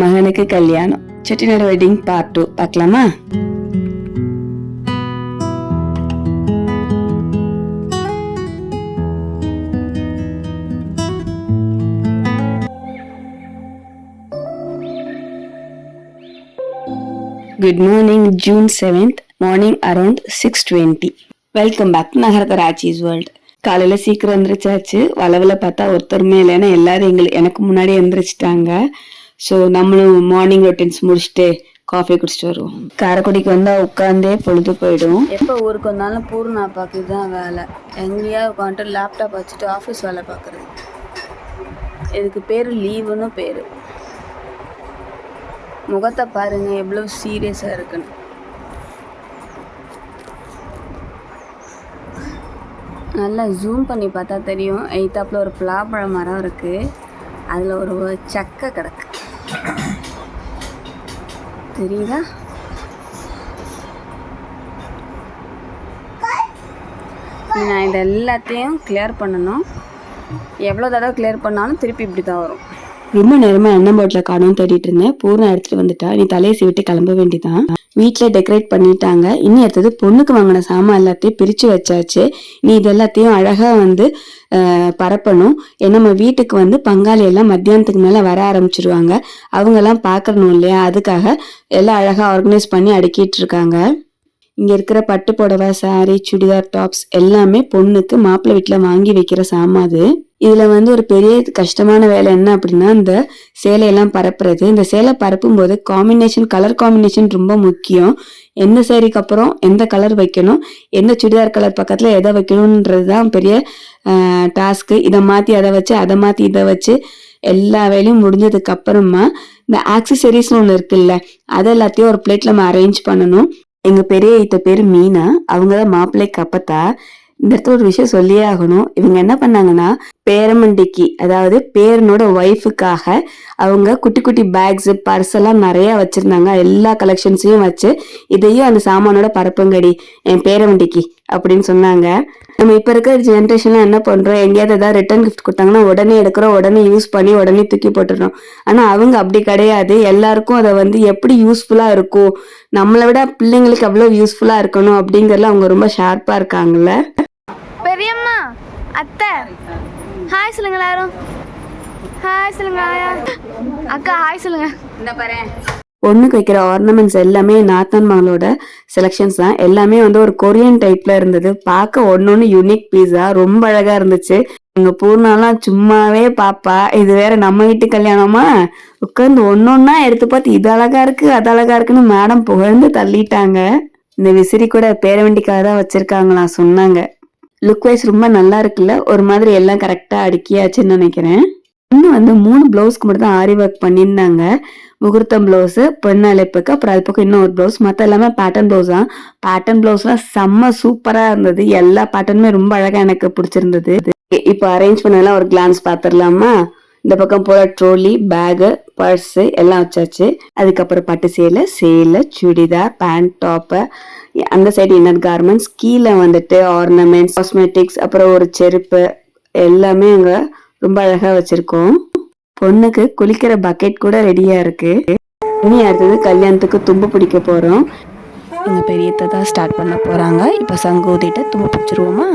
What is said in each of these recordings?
மகனுக்கு கல்யாணம் Chettinad wedding part two பார்க்கலாமா good morning June seventh morning around six twenty welcome back நகரத்த ராச்சிஸ் world காலையில் சீக்கிரம் எந்திரிச்சாச்சு. வளவில் பார்த்தா ஒருத்தருமே இல்லைன்னா எல்லாரும் எங்களுக்கு எனக்கு முன்னாடி எந்திரிச்சிட்டாங்க. ஸோ நம்மளும் மார்னிங் ரொட்டீன்ஸ் முடிச்சுட்டு காஃபி குடிச்சிட்டு வருவோம். காரைக்குடிக்கு வந்தால் உட்காந்தே பொழுது போயிடும். எப்போ ஊருக்கு வந்தாலும் பூர்ணா பார்க்குறது தான் வேலை. எங்கேயா உட்காந்துட்டு லேப்டாப் வச்சுட்டு ஆஃபீஸ் வேலை பார்க்குறது. இதுக்கு பேர் லீவுன்னு பேர். முகத்தை பாருங்க எவ்வளோ சீரியஸாக இருக்குன்னு. நல்லா ஜூம் பண்ணி பார்த்தா தெரியும். எய்த்தாப்பில் ஒரு பலாப்பழ மரம் இருக்குது அதில் ஒரு சக்கை கிடக்கு. தெரியுதா? நான் இதை எல்லாத்தையும் கிளியர் பண்ணணும். எவ்வளோ தடவை கிளியர் பண்ணாலும் திருப்பி இப்படி தான் வரும். ரொம்ப நேரமா எண்ணெய் பாட்டில் காணும் தேடிட்டு இருந்தேன். பூர்ணம் எடுத்துட்டு வந்துட்டா. நீ தலையை சீவிட்டு கிளம்ப வேண்டிதான். வீட்டில் டெக்கரேட் பண்ணிட்டாங்க. இனி அடுத்தது பொண்ணுக்கு வாங்கின சாமான் எல்லாத்தையும் பிரித்து வச்சாச்சு. நீ இது எல்லாத்தையும் அழகாக வந்து பரப்பணும். ஏன்னா நம்ம வீட்டுக்கு வந்து பங்காளி எல்லாம் மத்தியானத்துக்கு மேலே வர ஆரம்பிச்சிருவாங்க. அவங்கெல்லாம் பார்க்கணும் இல்லையா? அதுக்காக எல்லாம் அழகாக ஆர்கனைஸ் பண்ணி அடுக்கிட்டு இருக்காங்க. இங்கே இருக்கிற பட்டு புடவை சாரீ சுடிதார் டாப்ஸ் எல்லாமே பொண்ணுக்கு மாப்பிள்ளை வீட்டில் வாங்கி வைக்கிற சாமான் அது. இதில் வந்து ஒரு பெரிய கஷ்டமான வேலை என்ன அப்படின்னா இந்த சேலையெல்லாம் பரப்புறது. இந்த சேலை பரப்பும் போது காம்பினேஷன் கலர் காம்பினேஷன் ரொம்ப முக்கியம். எந்த சேரீக்கு அப்புறம் எந்த கலர் வைக்கணும் எந்த சுடிதார் கலர் பக்கத்தில் எதை வைக்கணுன்றது தான் பெரிய டாஸ்க்கு இதை மாற்றி அதை வச்சு அதை மாற்றி இதை வச்சு எல்லா வேலையும் முடிஞ்சதுக்கு அப்புறமா இந்த ஆக்சசரிஸ்னு ஒன்று இருக்குல்ல அதை எல்லாத்தையும் ஒரு பிளேட்ல நம்ம அரேஞ்ச் பண்ணணும். எங்க பெரிய ஐத்த பேர் மீனா. அவங்க தான் மாப்பிள்ளைக்கு அப்பத்தா இந்த இடத்துல ஒரு விஷயம் சொல்லியே ஆகணும். இவங்க என்ன பண்ணாங்கன்னா பேரமண்டிக்கு அதாவது பேரனோட ஒய்ஃபுக்காக அவங்க குட்டி குட்டி பேக்ஸ் பர்ஸ் எல்லாம் நிறைய வச்சிருந்தாங்க. எல்லா கலெக்ஷன்ஸையும் வச்சு இதையும் அந்த சாமானோட பரப்புங்கடி என் பேரமண்டிக்கு. அப்படின்னு சொன்னாங்க. நம்ம இப்ப இருக்கிற ஜென்ரேஷன்ல என்ன பண்றோம்? எங்கேயாவது ஏதாவது ரிட்டர்ன் கிஃப்ட் கொடுத்தாங்கன்னா உடனே எடுக்கிறோம் உடனே யூஸ் பண்ணி உடனே தூக்கி போட்டுடுறோம். ஆனா அவங்க அப்படி கிடையாது. எல்லாருக்கும் அதை வந்து எப்படி யூஸ்ஃபுல்லா இருக்கும்? நம்மளை விட பிள்ளைங்களுக்கு எவ்வளவு யூஸ்ஃபுல்லா இருக்கணும் அப்படிங்கறதுல அவங்க ரொம்ப ஷார்ப்பா இருக்காங்கல்ல. பெரியம்மா அத்தை. ஹாய் சொல்லுங்க எல்லாரும். ஹாய் சொல்லுங்க. அக்கா ஹாய் சொல்லுங்க. இந்த பாரு. பொண்ணுக்கு வைக்கிற ஆர்னமெண்ட்ஸ் எல்லாமே நாத்தன் மகளோட செலெக்ஷன்ஸ் தான். எல்லாமே வந்து ஒரு கொரியன் டைப்ல இருந்தது. பார்க்க ஒன்னொன்னு யூனிக் பீஸா ரொம்ப அழகா இருந்துச்சு. எங்க பூர்ணாலாம் சும்மாவே பாப்பா இது வேற நம்ம வீட்டு கல்யாணமா? உட்காந்து ஒன்னொன்னா எடுத்து பார்த்து இது அழகா இருக்கு அது அழகா இருக்குன்னு மேடம் புகழ்ந்து தள்ளிட்டாங்க. இந்த விசிறி கூட பேரவண்டிக்காக தான் வச்சிருக்காங்களா சொன்னாங்க. லுக் வைஸ் ரொம்ப நல்லா இருக்குல்ல? ஒரு மாதிரி எல்லாம் கரெக்டா அடுக்கியாச்சுன்னு நினைக்கிறேன். இன்னும் வந்து மூணு பிளவுஸ்க்கு மட்டும் தான் ஆரி ஒர்க் பண்ணியிருந்தாங்க. முகூர்த்தம் பிளவுஸ் பெண் அழைப்புக்கு அப்புறம் அது பக்கம் இன்னும் ஒரு பிளவுஸ் மற்ற எல்லாமே பேட்டர்ன் பிளவுஸ் தான். பேட்டர்ன் பிளவுஸ்லாம் செம்ம சூப்பராக இருந்தது. எல்லா பேட்டர்னுமே ரொம்ப அழகாக எனக்கு பிடிச்சிருந்தது. இப்போ அரேஞ்ச் பண்ணலாம் ஒரு கிளான்ஸ் பார்த்துடலாமா இந்த பக்கம் போல ட்ரோலி பேகு பர்ஸு எல்லாம் வச்சாச்சு. அதுக்கப்புறம் பட்டு சேலை சேலை சுடிதார் பேண்ட் டாப்பு அந்த சைடு இன்னர் கார்மெண்ட்ஸ் கீழே வந்துட்டு ஆர்னமெண்ட்ஸ் காஸ்மெட்டிக்ஸ் அப்புறம் ஒரு செருப்பு. எல்லாமே அங்கே ரொம்ப அழகா வச்சிருக்கோம். பொண்ணுக்கு குளிக்கிற பக்கெட் கூட ரெடியா இருக்கு. இனி அடுத்தது கல்யாணத்துக்கு தும்பு பிடிக்க போறோம். எங்க பெரியத்தை தான் ஸ்டார்ட் பண்ண போறாங்க. இப்ப சங்கு ஊதிட்டு தும்பு பிடிச்சிருவோமா?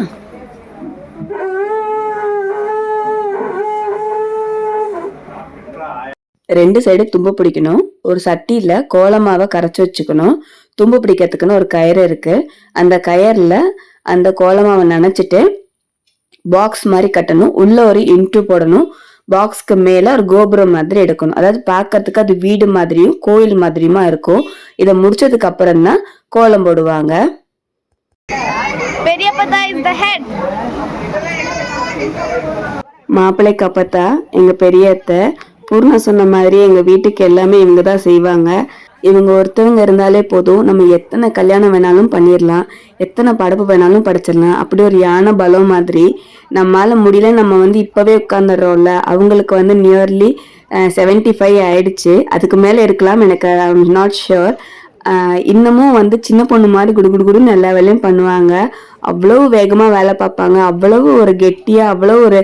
ரெண்டு சைடு தும்பு பிடிக்கணும். ஒரு சட்டியில கோலமாவை கரைச்சி வச்சுக்கணும். தும்பு பிடிக்கிறதுக்குன்னு ஒரு கயிறு இருக்கு. அந்த கயர்ல அந்த கோலமாவை நனைச்சிட்டு பாக்ஸ் மாதிரி கட்டணும். உள்ள ஒரு இன்ட்டு போடணும். பாக்ஸ்க்கு மேல ஒரு கோபுரம் மாதிரி எடுக்கணும். அதாவது பார்க்கறதுக்கு அது வீடு மாதிரியும் கோயில் மாதிரியுமா இருக்கும் இதை முடிச்சதுக்கு அப்புறம் தான் கோலம் போடுவாங்க. மாப்பிள்ளைக்கு அப்பத்தா எங்க பெரிய அத்தை பூர்ணா சொன்ன மாதிரி எங்க வீட்டுக்கு எல்லாமே இவங்க தான் செய்வாங்க. இவங்க ஒருத்தவங்க இருந்தாலே போதும். நம்ம எத்தனை கல்யாணம் வேணாலும் பண்ணிடலாம் எத்தனை படப்பு வேணாலும் படிச்சிடலாம் அப்படி ஒரு யானை பலம் மாதிரி நம்மால் முடியல. நம்ம வந்து இப்போவே உட்காந்துடுறோம்ல அவங்களுக்கு வந்து நியர்லி செவன்ட்டி ஃபைவ் ஆயிடுச்சு. அதுக்கு மேலே இருக்கலாம் எனக்கு நாட் ஷுர் இன்னமும் வந்து சின்ன பொண்ணு மாதிரி குடு குடு குடுன்னு எல்லா வேலையும் பண்ணுவாங்க. அவ்வளவு வேகமாக வேலை பார்ப்பாங்க. அவ்வளவு ஒரு கெட்டியாக அவ்வளோ ஒரு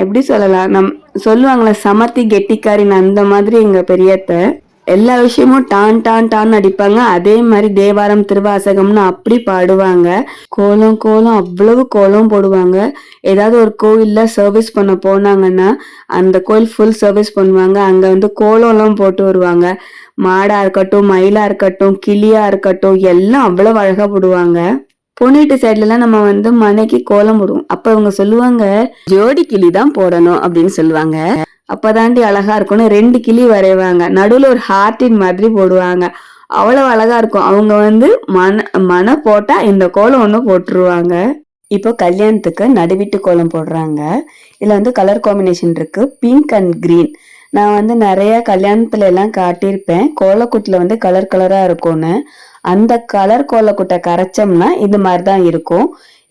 எப்படி சொல்லலாம்? நம் சொல்லுவாங்களே சமர்த்தி கெட்டிக்காரின் அந்த மாதிரி எங்கள் பெரியத்தை. எல்லா விஷயமும் டான் டான் டான் அடிப்பாங்க. அதே மாதிரி தேவாரம் திருவாசகம்னு அப்படி பாடுவாங்க. கோலம் கோலம் அவ்வளவு கோலம் போடுவாங்க. ஏதாவது ஒரு கோவில்ல சர்வீஸ் பண்ண போனாங்கன்னா அந்த கோயில் ஃபுல் சர்வீஸ் பண்ணுவாங்க. அங்க வந்து கோலம்லாம் போட்டு வருவாங்க. மாடா இருக்கட்டும் மயிலா இருக்கட்டும் கிளியா இருக்கட்டும் எல்லாம் அவ்வளவு அழகா போடுவாங்க. பொன்னீட்டு சைட்லலாம் நம்ம வந்து மனைக்கு கோலம் போடுவோம். அப்போ அவங்க சொல்லுவாங்க ஜோடி கிளி தான் போடணும் அப்படின்னு சொல்லுவாங்க. அப்போதாண்டி அழகா இருக்கும்னு ரெண்டு கிளி வரைவாங்க. நடுவில் ஒரு ஹார்ட்டின் மாதிரி போடுவாங்க. அவ்வளோ அழகா இருக்கும். அவங்க வந்து மன மன போட்டால் இந்த கோலம் ஒன்று போட்டுருவாங்க. இப்போ கல்யாணத்துக்கு நடுவிட்டு கோலம் போடுறாங்க. இதில் வந்து கலர் காம்பினேஷன் இருக்குது பிங்க் அண்ட் க்ரீன் நான் வந்து நிறைய கல்யாணத்துல எல்லாம் காட்டியிருப்பேன். கோலக்குட்டில் வந்து கலர் கலராக இருக்கும்னு. அந்த கலர் கோலக்குட்டை கரைச்சோம்னா இது மாதிரி தான் இருக்கும்.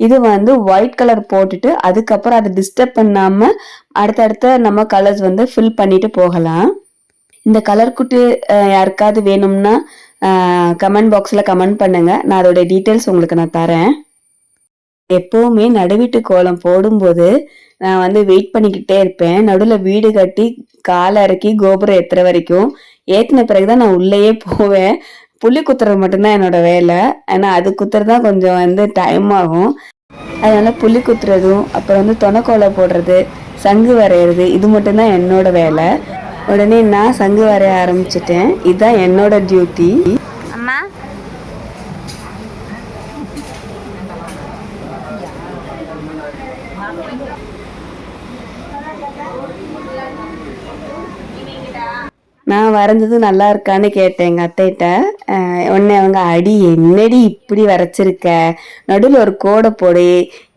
இது வந்து ஒயிட் கலர் போட்டுட்டு அதுக்கப்புறம் அதை டிஸ்டர்ப் பண்ணாமல் அடுத்தடுத்த நம்ம கலர்ஸ் வந்து ஃபில் பண்ணிட்டு போகலாம். இந்த கலர் குட்டு யாருக்காவது வேணும்னா கமெண்ட் பாக்ஸில் கமெண்ட் பண்ணுங்கள் நான் அதோட டீட்டெயில்ஸ் உங்களுக்கு நான் தரேன். எப்போவுமே நடுவீட்டு கோலம் போடும்போது நான் வந்து வெயிட் பண்ணிக்கிட்டே இருப்பேன். நடுவில் வீடு கட்டி காலை இறக்கி கோபுரம் எத்துற வரைக்கும். ஏத்தின பிறகுதான் நான் உள்ளேயே போவேன். புள்ளி குத்துறது மட்டும்தான் என்னோட வேலை. ஆனால் அது குத்துறது தான் கொஞ்சம் வந்து டைம் ஆகும். அதனால புள்ளி குத்துறதும் அப்புறம் வந்து தொணக்கோலை போடுறது சங்கு வரைகிறது இது மட்டும்தான் என்னோட வேலை. உடனே நான் சங்கு வரைய ஆரம்பிச்சிட்டேன். இதுதான் என்னோட டியூட்டி அம்மா நான் வரைஞ்சது நல்லா இருக்கான்னு கேட்டேன் எங்கள் அத்தைகிட்ட. உடனே அவங்க அடி என்னடி இப்படி வரைச்சிருக்க? நடுவில் ஒரு கோடை போடு.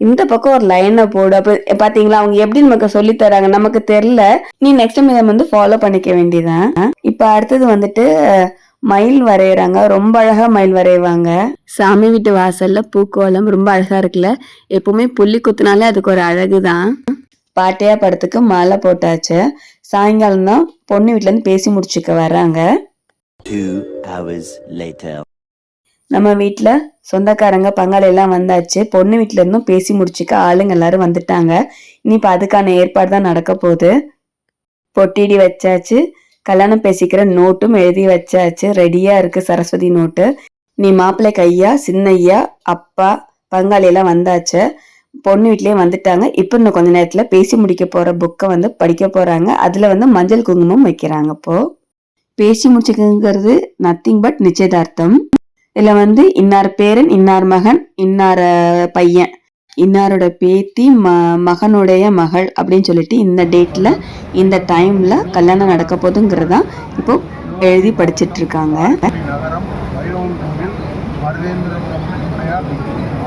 இந்த பக்கம் ஒரு லைனை போடு. அப்போ பார்த்தீங்களா அவங்க எப்படி நமக்கு சொல்லி தராங்க. நமக்கு தெரில நீ நெக்ஸ்ட் டைம் இதை வந்து ஃபாலோ பண்ணிக்க வேண்டியதான் இப்போ அடுத்தது வந்துட்டு மயில் வரைகிறாங்க ரொம்ப அழகா மயில் வரைவாங்க. சாமி வீட்டு வாசல்ல பூக்கோலம் ரொம்ப அழகா இருக்குல்ல. எப்பவுமே புள்ளி குத்துனாலே அதுக்கு ஒரு அழகு தான் பாட்டையா படத்துக்கு மாலை போட்டாச்சு. சாயங்காலம் தான் பொண்ணு வீட்ல இருந்து பேசி முடிச்சுக்க வர்றாங்க. Two hours later. நம்ம வீட்ல சொந்தக்காரங்க பங்காளி எல்லாம் வந்தாச்சு. பொண்ணு வீட்ல இருந்தும் பேசி முடிச்சுக்க ஆளுங்க எல்லாரும் வந்துட்டாங்க. இனிப்ப அதுக்கான ஏற்பாடு தான் நடக்க போகுது. பொட்டிடி வச்சாச்சு. கல்யாணம் பேசிக்கிற நோட்டும் எழுதி வச்சாச்சு. ரெடியா இருக்கு சரஸ்வதி நோட்டு. நீ மாப்பிள்ளை ஐயா சின்னையா அப்பா பங்காளி எல்லாம் வந்தாச்சு. பொண்ணு வீட்லேயே வந்துட்டாங்க. இப்போ இன்னும் கொஞ்ச நேரத்தில் பேசி முடிக்க போகிற புக்கை வந்து படிக்க போகிறாங்க அதில் வந்து மஞ்சள் குங்குமம் வைக்கிறாங்க இப்போ. பேசி முடிச்சுக்குங்கிறது நத்திங் பட் நிச்சயதார்த்தம். இதில் வந்து இன்னார் பேரன் இன்னார் மகன் இன்னார் பையன் இன்னாரோட பேத்தி ம மகனுடைய மகள் அப்படின்னு சொல்லிட்டு இந்த டேட்டில் இந்த டைமில் கல்யாணம் நடக்க போகுதுங்கிறதான் இப்போ எழுதி படிச்சிட்டு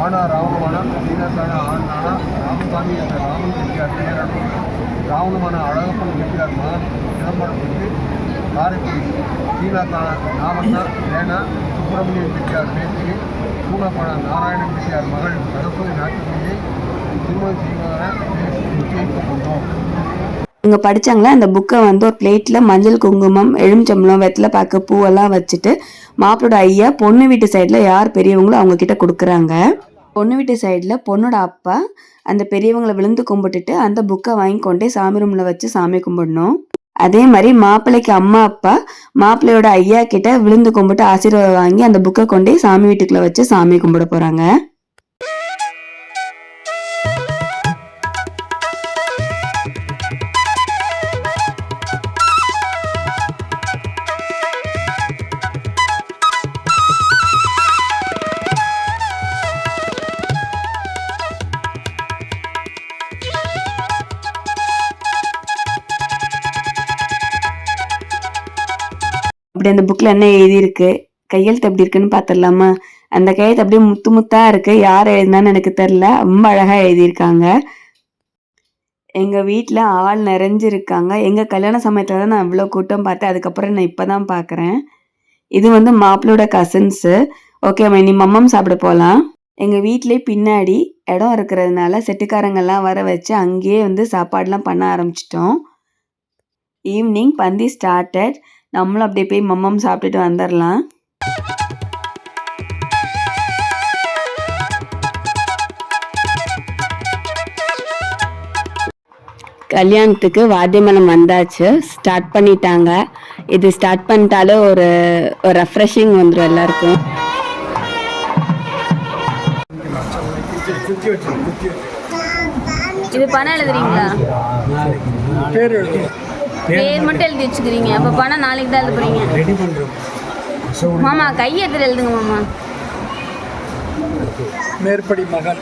ஆனா ராவணமான சீனத்தான ஆண்டான ராமசாமி என்ற ராமன் செட்டியார் பேரனும் ராவணமான அழகப்பன் செட்டியார் மகன் சிதம்பரத்துக்கு காரைக்குடி சீனாத்தான ராமண்ணா வேணா சுப்பிரமணியன் செட்டியார் பேத்தியை பூனப்பான நாராயணன் செட்டியார் மகள் சரஸ்வதி நாட்டுமணியை திருமணம் செய்வதென நிச்சயித்துக் கொண்டோம். இங்க படிச்சாங்களா? அந்த புக்கை வந்து ஒரு பிளேட்டில் மஞ்சள் குங்குமம் எலுமிச்சம்பழம் வெத்தலை பாக்கு பூவெல்லாம் வச்சுட்டு மாப்பிளோட ஐயா பொண்ணு வீட்டு சைடில் யார் பெரியவங்களோ அவங்கக்கிட்ட கொடுக்குறாங்க. பொண்ணு வீட்டு சைடில் பொண்ணோட அப்பா அந்த பெரியவங்களை விழுந்து கும்பிட்டுட்டு அந்த புக்கை வாங்கி கொண்டே சாமி ரூமில் வச்சு சாமி கும்பிடணும். அதே மாதிரி மாப்பிள்ளைக்கு அம்மா அப்பா மாப்பிள்ளையோட ஐயா கிட்ட விழுந்து கும்பிட்டு ஆசீர்வாதம் வாங்கி அந்த புக்கை கொண்டே சாமி வீட்டுக்குள்ளே வச்சு சாமி கும்பிட போகிறாங்க அப்படி அந்த புக்கில் என்ன எழுதியிருக்கு? கையெழுத்து எப்படி இருக்குன்னு பார்த்துடலாமா அந்த கையெழுத்து அப்படியே முத்து முத்தாக இருக்குது யார் எழுதினான்னு எனக்கு தெரில ரொம்ப அழகாக எழுதியிருக்காங்க. எங்கள் வீட்டில் ஆள் நிறைஞ்சிருக்காங்க. எங்கள் கல்யாண சமயத்தில் தான் நான் இவ்வளோ கூட்டம் பார்த்தேன். அதுக்கப்புறம் நான் இப்போ தான் பார்க்குறேன் இது வந்து மாப்பிளோட கசின்ஸு ஓகே நீ மம்மம் சாப்பிட போகலாம் எங்கள் வீட்டிலே பின்னாடி இடம் இருக்கிறதுனால செட்டுக்காரங்கெல்லாம் வர வச்சு அங்கேயே வந்து சாப்பாடெலாம் பண்ண ஆரம்பிச்சிட்டோம். ஈவினிங் பந்தி ஸ்டார்டட் நம்மளும் அப்படியே போய் மம்மம் சாப்பிட்டுட்டு வந்துடலாம். கல்யாணத்துக்கு வாத்தியமனம் வந்தாச்சு. ஸ்டார்ட் பண்ணிட்டாங்க. இது ஸ்டார்ட் பண்ணிட்டாலே ஒரு ஒரு ரெஃப்ரெஷிங் வந்துடும் எல்லாருக்கும். இது பணம் எழுதுறீங்களா? பேர் மட்டும் எழுதி வச்சுக்கிறீங்க. அப்போ பணம் நாளைக்கு தான் எழுத போறீங்க. ரெடி பண்ணுறோம் மாமா கையெழுத்துல எழுதுங்க மாமா. மேற்படி மகன்.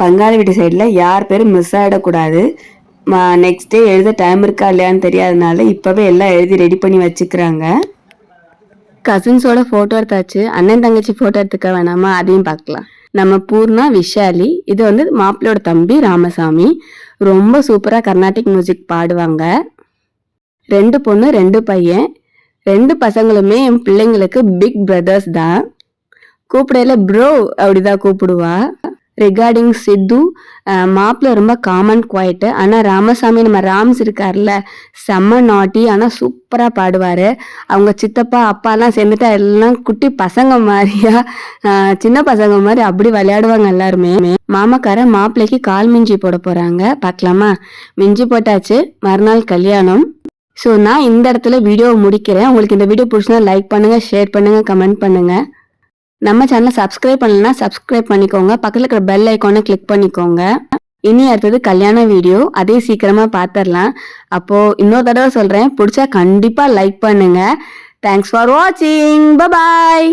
பங்காளி வீட்டு சைடில் யார் பேரும் மிஸ் ஆகிடக்கூடாது நெக்ஸ்ட் டே எழுத டைம் இருக்கா இல்லையான்னு தெரியாதனால இப்போவே எல்லாம் எழுதி ரெடி பண்ணி வச்சுக்கிறாங்க. கசின்ஸோட ஃபோட்டோ எடுத்தாச்சு. அண்ணன் தங்கச்சி ஃபோட்டோ எடுத்துக்க வேணாமா? அதையும் பார்க்கலாம். நம்ம பூர்ணா விஷாலி இது வந்து மாப்பிள்ளையோட தம்பி ராமசாமி. ரொம்ப சூப்பராக கர்நாடிக் மியூசிக் பாடுவாங்க. ரெண்டு பொண்ணு ரெண்டு பையன். ரெண்டு பசங்களுமே என் பிள்ளைங்களுக்கு பிக் பிரதர்ஸ் தான். கூப்பிடையில ப்ரோ அப்படிதான் கூப்பிடுவா. ரிகார்டிங் சித்து மாப்பிள்ள ரொம்ப காமன் குவாய்ட்டு ஆனால் ராமசாமி நம்ம ராம்ஸ் இருக்கார்ல செம்ம நாட்டி ஆனால் சூப்பராக பாடுவார். அவங்க சித்தப்பா அப்பாலாம் சேர்ந்துட்டு எல்லாம் குட்டி பசங்க மாதிரியா சின்ன பசங்க மாதிரி அப்படி விளையாடுவாங்க எல்லாருமே. மாமக்கார மாப்பிள்ளைக்கு கால் மிஞ்சி போட போகிறாங்க பார்க்கலாமா? மிஞ்சி போட்டாச்சு. மறுநாள் கல்யாணம். ஸோ நான் இந்த இடத்துல வீடியோ முடிக்கிறேன். உங்களுக்கு இந்த வீடியோ பிடிச்சினா லைக் பண்ணுங்கள் ஷேர் பண்ணுங்கள் கமெண்ட் பண்ணுங்கள் நம்ம சேனலை சப்ஸ்கிரைப் பண்ணலன்னா சப்ஸ்கிரைப் பண்ணிக்கோங்க. பக்கத்தில் இருக்கிற பெல் ஐக்கானை கிளிக் பண்ணிக்கோங்க. இனி அடுத்தது கல்யாண வீடியோ அதே சீக்கிரமாக பார்த்துடலாம் அப்போது இன்னொரு தடவை சொல்கிறேன் பிடிச்சா கண்டிப்பாக லைக் பண்ணுங்கள் தேங்க்ஸ் ஃபார் வாட்சிங் பபாய்